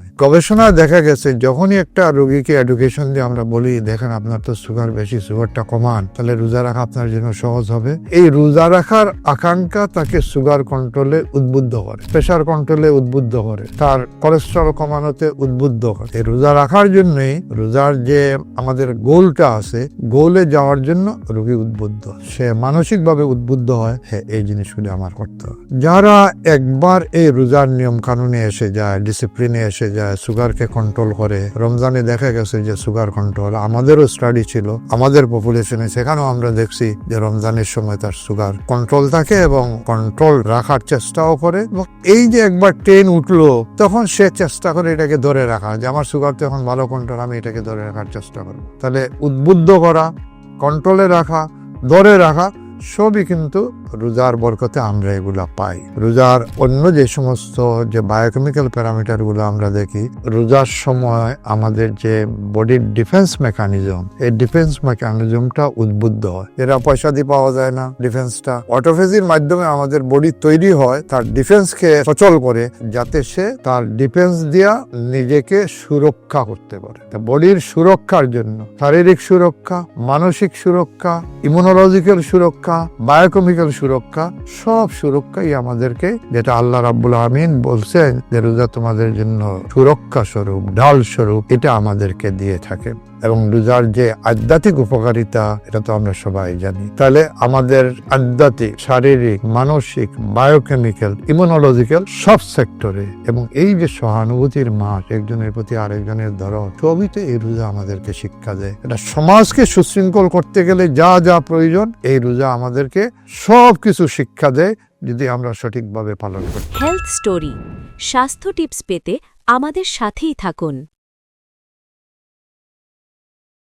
Amen. গবেষণায় দেখা গেছে, যখনই একটা রোগীকে এডুকেশন দিয়ে আমরা বলি, দেখেন আপনার তো সুগার বেশি সুগারটা কমান, তাহলে রোজা রাখা আপনার জন্য সহজ হবে। এই রোজা রাখার আকাঙ্ক্ষা তাকে সুগার কন্ট্রোলে উদ্বুদ্ধ করে। প্রেশার কন্ট্রোলে উদ্বুদ্ধ করে। তার কোলেস্ট্রল কমানোতে উদ্বুদ্ধ করে। এই রোজা রাখার জন্যই, রোজার যে আমাদের গোলটা আছে গোলে যাওয়ার জন্য রোগী উদ্বুদ্ধ। সে মানসিকভাবে উদ্বুদ্ধ হয় হ্যাঁ এই জিনিসগুলি আমার করতে হবে। যারা একবার এই রোজার নিয়ম কানুনে এসে যায় ডিসিপ্লিনে এসে যায় সুগারকে কন্ট্রোল করে। রমজানে দেখা গেছে যে সুগার কন্ট্রোল আমাদেরও স্টাডি ছিল, আমাদের পপুলেশনে সেখানেও আমরা দেখছি যে রমজানের সময় তার সুগার কন্ট্রোল থাকে এবং কন্ট্রোল রাখার চেষ্টাও করে। এবং এই যে একবার ট্রেন উঠল, তখন সে চেষ্টা করে এটাকে ধরে রাখা। যে আমার সুগার তো এখন ভালো কন্ট্রোল আমি এটাকে ধরে রাখার চেষ্টা করব। তাহলে উদ্বুদ্ধ করা কন্ট্রোলে রাখা, ধরে রাখা সবই কিন্তু রোজার বরকতে আমরা এগুলা পাই। রোজার অন্য যে সমস্ত যে বায়োকেমিক্যাল প্যারামিটারগুলো আমরা দেখি, রোজার সময় আমাদের যে বডির ডিফেন্স মেকানিজম এই ডিফেন্স মেকানিজমটা উদ্বুদ্ধ হয়। এরা পয়সা দিয়ে পাওয়া যায় না। ডিফেন্সটা অটোফেজির মাধ্যমে আমাদের বডি তৈরি হয়, তার ডিফেন্সকে সচল করে, যাতে সে তার ডিফেন্স দিয়া নিজেকে সুরক্ষা করতে পারে। বডির সুরক্ষার জন্য শারীরিক সুরক্ষা, মানসিক সুরক্ষা ইমিউনোলজিক্যাল সুরক্ষা, বায়োকেমিক্যাল সুরক্ষা, সব সুরক্ষাই আমাদেরকে যেটা আল্লাহ রাব্বুল আমিন বলছেন যে রোজা তোমাদের জন্য সুরক্ষা স্বরূপ, ঢাল স্বরূপ, এটা আমাদেরকে দিয়ে থাকে। এবং রোজার যে আধ্যাত্মিক উপকারিতা, এটা তো আমরা সবাই জানি। তাহলে আমাদের আধ্যাত্মিক, শারীরিক, মানসিক, বায়োকেমিক্যাল, ইমিউনোলজিক্যাল সব সেক্টরে এবং এই যে সহানুভূতির মাস একজনের প্রতি আরেকজনের ধরন, সবই তো এই রোজা আমাদেরকে শিক্ষা দেয়। এটা সমাজকে সুশৃঙ্খল করতে গেলে যা যা প্রয়োজন, এই রোজা আমাদেরকে সব কিছু শিক্ষা দেয় যদি আমরা সঠিকভাবে পালন করি। হেলথ স্টোরি স্বাস্থ্য টিপস পেতে আমাদের সাথেই থাকুন।